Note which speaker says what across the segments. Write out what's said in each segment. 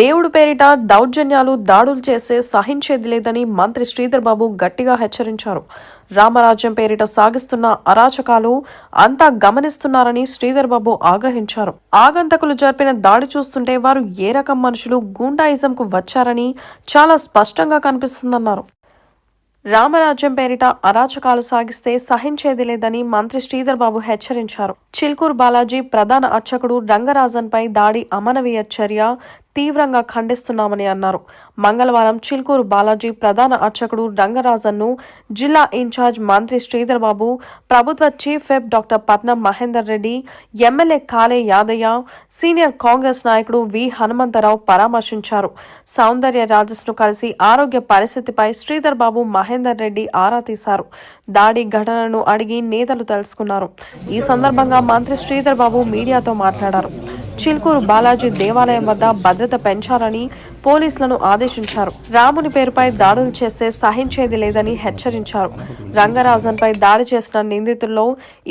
Speaker 1: దేవుడు పేరిట దౌర్జన్యాలు దాడులు చేసే సహించేది లేదని మంత్రి శ్రీధర్ బాబు గట్టిగా హెచ్చరించారు. రామరాజ్యం పేరిట సాగిస్తున్న అరాచకాలు అంతా గమనిస్తున్నారని శ్రీధర్ బాబు ఆగ్రహించారు. ఆగంతకులు జరిపిన దాడి చూస్తుంటే వారు ఏ రకం మనుషులు గూండాయిజంకు వచ్చారని చాలా స్పష్టంగా కనిపిస్తుందన్నారు. రామరాజ్యం పేరిట అరాచకాలు సాగిస్తే సహించేది లేదని మంత్రి శ్రీధర్ బాబు హెచ్చరించారు. చిల్కూరు బాలాజీ ప్రధాన అర్చకుడు రంగరాజన్పై దాడి అమనవీయ చర్య తీవ్రంగా ఖండిస్తున్నామని అన్నారు. మంగళవారం చిల్కూరు బాలాజీ ప్రధాన అర్చకుడు రంగరాజన్ను జిల్లా ఇన్ఛార్జ్ మంత్రి శ్రీధర్బాబు ప్రభుత్వ చీఫ్ వెబ్ డాక్టర్ పట్నం మహేందర్ రెడ్డి ఎమ్మెల్యే కాలే యాదయ్య సీనియర్ కాంగ్రెస్ నాయకుడు వి హనుమంతరావు పరామర్శించారు. సౌందర్య రాజస్ను కలిసి ఆరోగ్య పరిస్థితిపై శ్రీధర్ బాబు మహేందర్ రెడ్డి ఆరా తీశారు. దాడి ఘటనను అడిగి నేతలు తెలుసుకున్నారు. ఈ సందర్భంగా మంత్రి శ్రీధర్ బాబు మీడియాతో మాట్లాడారు. చిల్కూరు బాలాజీ దేవాలయం వద్ద భద్రత పెంచాలని పోలీసులను ఆదేశించారు. రాముని పేరుపై దాడులు చేస్తే సహించేది లేదని హెచ్చరించారు. రంగరాజన్పై దాడి చేసిన నిందితుల్లో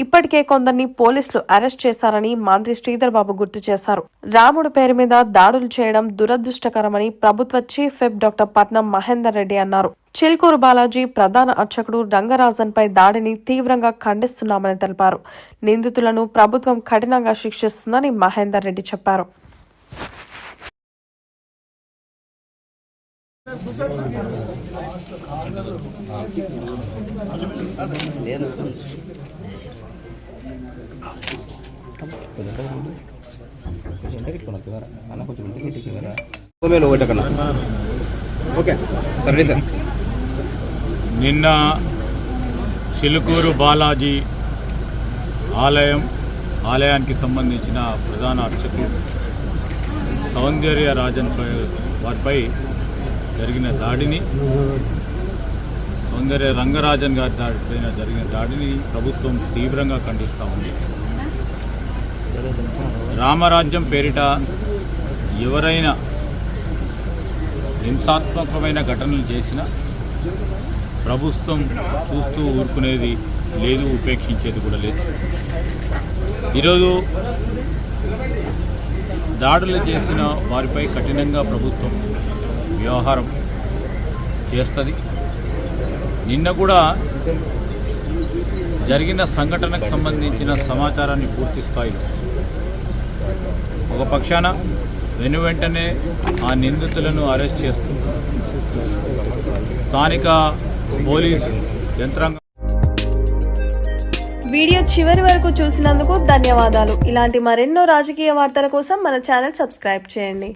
Speaker 1: ఇప్పటికే కొందరిని పోలీసులు అరెస్ట్ చేశారని మంత్రి శ్రీధర్ బాబు గుర్తు చేశారు. రాముడి పేరు మీద దాడులు చేయడం దురదృష్టకరమని ప్రభుత్వ చీఫ్ విప్ డాక్టర్ పట్నం మహేందర్ రెడ్డి అన్నారు. చిల్కూరు బాలాజీ ప్రధాన అర్చకుడు రంగరాజన్పై దాడిని తీవ్రంగా ఖండిస్తున్నామని తెలిపారు. నిందితులను ప్రభుత్వం కఠినంగా శిక్షిస్తుందని మహేందర్ రెడ్డి చెప్పారు.
Speaker 2: నిన్న చిలుకూరు బాలాజీ ఆలయం ఆలయానికి సంబంధించిన ప్రధాన అర్చకులు సౌందర్య రాజన్ వారిపై జరిగిన దాడిని సౌందర్య రంగరాజన్ గారి దాడిపైన జరిగిన దాడిని ప్రభుత్వం తీవ్రంగా ఖండిస్తూ ఉంది. రామరాజ్యం పేరిట ఎవరైనా హింసాత్మకమైన ఘటనలు చేసినా ప్రభుత్వం చూస్తూ ఊరుకునేది లేదు ఉపేక్షించేది కూడా లేదు. ఈరోజు దాడులు చేసిన వారిపై కఠినంగా ప్రభుత్వం వ్యవహారం చేస్తుంది. నిన్న కూడా జరిగిన సంఘటనకు సంబంధించిన సమాచారాన్ని పూర్తి స్థాయిలో ఒక పక్షాన వెను వెంటనే ఆ నిందితులను అరెస్ట్ చేస్తూ స్థానిక పోలీస్ యంత్రాంగం
Speaker 1: వీడియో చివరి వరకు చూసినందుకు ధన్యవాదాలు. ఇలాంటి మరెన్నో రాజకీయ వార్తల కోసం మన ఛానల్ సబ్స్క్రైబ్ చేయండి.